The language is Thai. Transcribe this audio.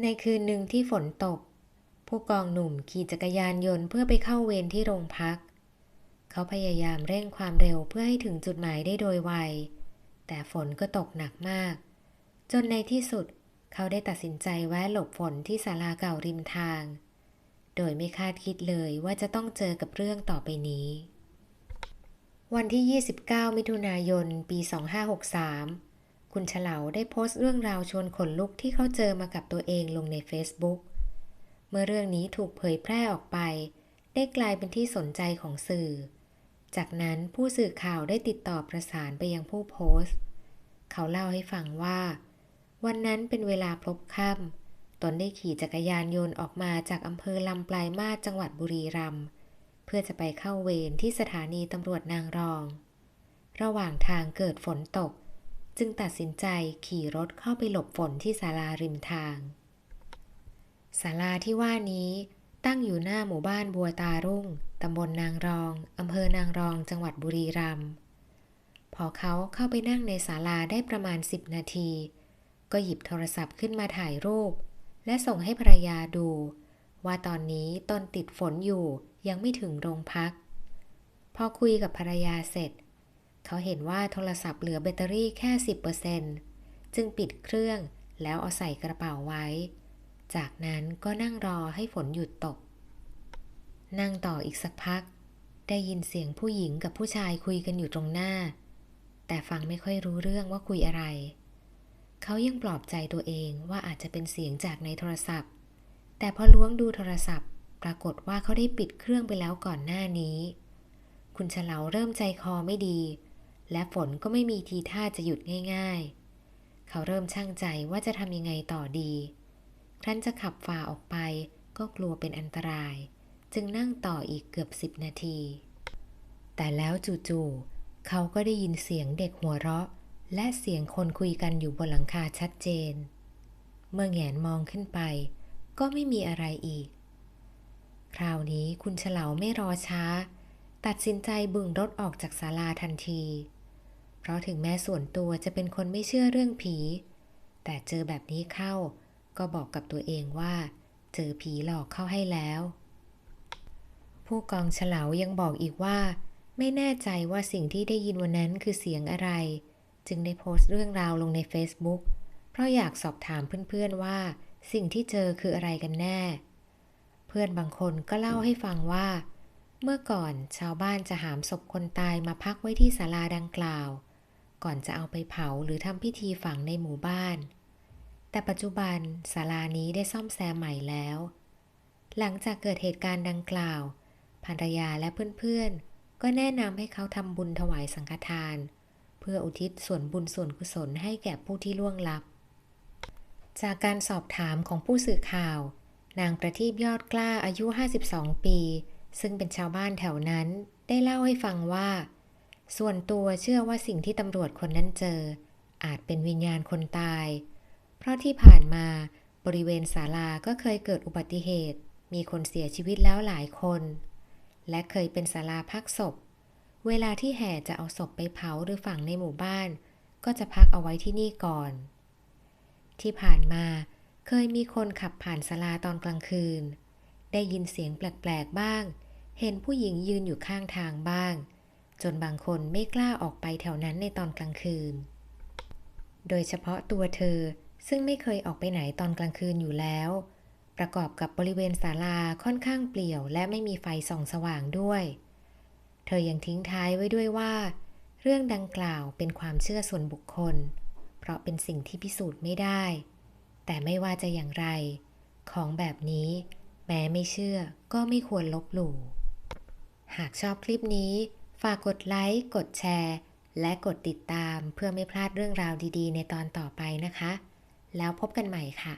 ในคืนหนึ่งที่ฝนตก ผู้กองหนุ่มขี่จักรยานยนต์เพื่อไปเข้าเวรที่โรงพัก เขาพยายามเร่งความเร็วเพื่อให้ถึงจุดหมายได้โดยไว แต่ฝนก็ตกหนักมาก จนในที่สุดเขาได้ตัดสินใจแวะหลบฝนที่ศาลาเก่าริมทาง โดยไม่คาดคิดเลยว่าจะต้องเจอกับเรื่องต่อไปนี้ วันที่ 29 มิถุนายน ปี 2563 คุณเฉลาได้โพสต์เรื่องราวชวนขนลุกที่เขาเจอมากับตัวเองลงใน Facebook เมื่อเรื่องนี้ถูกเผยแพร่ออกไป ได้กลายเป็นที่สนใจของสื่อ จากนั้นผู้สื่อข่าวได้ติดต่อประสานไปยังผู้โพสต์ เขาเล่าให้ฟังว่า วันนั้นเป็นเวลาพลบค่ำตนได้ขี่จักรยานยนต์ออกมาจากอำเภอลำปลายมาจังหวัดบุรีรัมย์เพื่อจะไปเข้าเวรที่สถานีตำรวจนางรอง ระหว่างทางเกิดฝนตก จึงตัดสินใจขี่รถเข้าไปหลบฝนที่ศาลาริมทางศาลาที่ว่านี้ตั้งอยู่หน้าหมู่บ้านบัวตารุ่ง ตำบลนางรอง อำเภอนางรอง จังหวัดบุรีรัมย์ พอเขาเข้าไปนั่งในศาลาได้ประมาณ10นาที ก็หยิบโทรศัพท์ขึ้นมาถ่ายรูป และส่งให้ภรรยาดู ว่าตอนนี้ตนติดฝนอยู่ยังไม่ถึงโรงพัก พอคุยกับภรรยาเสร็จ เขาเห็นว่าโทรศัพท์เหลือแบตเตอรี่แค่ 10%จึงปิดเครื่องแล้วเอาใส่กระเป๋าไว้ จากนั้นก็นั่งรอให้ฝนหยุดตก นั่งต่ออีกสักพัก ได้ยินเสียงผู้หญิงกับผู้ชายคุยกันอยู่ตรงหน้า แต่ฟังไม่ค่อยรู้เรื่องว่าคุยอะไร เขายังปลอบใจตัวเองว่าอาจจะเป็นเสียงจากในโทรศัพท์ แต่พอล้วงดูโทรศัพท์ ปรากฏว่าเขาได้ปิดเครื่องไปแล้วก่อนหน้านี้ คุณเฉลาเริ่มใจคอไม่ดี และฝนก็ไม่มีทีท่าจะหยุดง่าย ๆ เขาเริ่มช่างใจว่าจะทำยังไงต่อดี ครั้นจะขับฝ่าออกไปก็กลัวเป็นอันตราย จึงนั่งต่ออีกเกือบสิบนาที แต่แล้วจู่ๆเขาก็ได้ยินเสียงเด็กหัวเราะ และเสียงคนคุยกันอยู่บนหลังคาชัดเจน เมื่อแงนมองขึ้นไป ก็ไม่มีอะไรอีก คราวนี้คุณเฉลาไม่รอช้า ตัดสินใจบึงรถออกจากศาลาทันที เพราะถึงแม้ส่วนตัวจะเป็นคนไม่เชื่อเรื่องผี แต่เจอแบบนี้เข้า ก็บอกกับตัวเองว่า เจอผีหลอกเข้าให้แล้ว ผู้กองเฉลายังบอกอีกว่า ไม่แน่ใจว่าสิ่งที่ได้ยินวันนั้นคือเสียงอะไร จึงได้โพสต์เรื่องราวลงใน Facebook เพราะอยากสอบถามเพื่อนๆว่า สิ่งที่เจอคืออะไรกันแน่ เพื่อนบางคนก็เล่าให้ฟังว่าเมื่อก่อนชาวบ้านจะหามศพคนตายมาพักไว้ที่ศาลาดังกล่าว ก่อนจะเอาไปเผาหรือทำพิธีฝังในหมู่บ้าน แต่ปัจจุบันศาลานี้ได้ซ่อมแซมใหม่แล้ว หลังจากเกิดเหตุการณ์ดังกล่าว ภรรยาและเพื่อนๆ ก็แนะนำให้เขาทำบุญถวายสังฆทาน เพื่ออุทิศส่วนบุญส่วนกุศลให้แก่ผู้ที่ล่วงลับ จากการสอบถามของผู้สื่อข่าว นางประทีปยอดกล้าอายุ 52 ปี ซึ่งเป็นชาวบ้านแถวนั้นได้เล่าให้ฟังว่า ส่วนตัวเชื่อว่าสิ่งที่ตำรวจคนนั้นเจอ อาจเป็นวิญญาณคนตาย เพราะที่ผ่านมาบริเวณศาลาก็เคยเกิดอุบัติเหตุ มีคนเสียชีวิตแล้วหลายคน และเคยเป็นศาลาพักศพ เวลาที่แห่จะเอาศพไปเผาหรือฝังในหมู่บ้าน ก็จะพักเอาไว้ที่นี่ก่อน ที่ผ่านมาเคยมีคนขับผ่านศาลาตอนกลางคืน ได้ยินเสียงแปลกๆบ้าง เห็นผู้หญิงยืนอยู่ข้างทางบ้าง จนบางคนไม่กล้าออกไปแถวนั้นในตอนกลางคืน โดยเฉพาะตัวเธอซึ่งไม่เคยออกไปไหนตอนกลางคืนอยู่แล้ว ประกอบกับบริเวณศาลาค่อนข้างเปลี่ยวและไม่มีไฟส่องสว่างด้วย เธอยังทิ้งท้ายไว้ด้วยว่า เรื่องดังกล่าวเป็นความเชื่อส่วนบุคคล เพราะเป็นสิ่งที่พิสูจน์ไม่ได้ แต่ไม่ว่าจะอย่างไร ของแบบนี้ แม้ไม่เชื่อก็ไม่ควรลบหลู่ หากชอบคลิปนี้ ฝากกดไลค์ กดแชร์ และกดติดตามเพื่อไม่พลาดเรื่องราวดีๆ ในตอนต่อไปนะคะ แล้วพบกันใหม่ค่ะ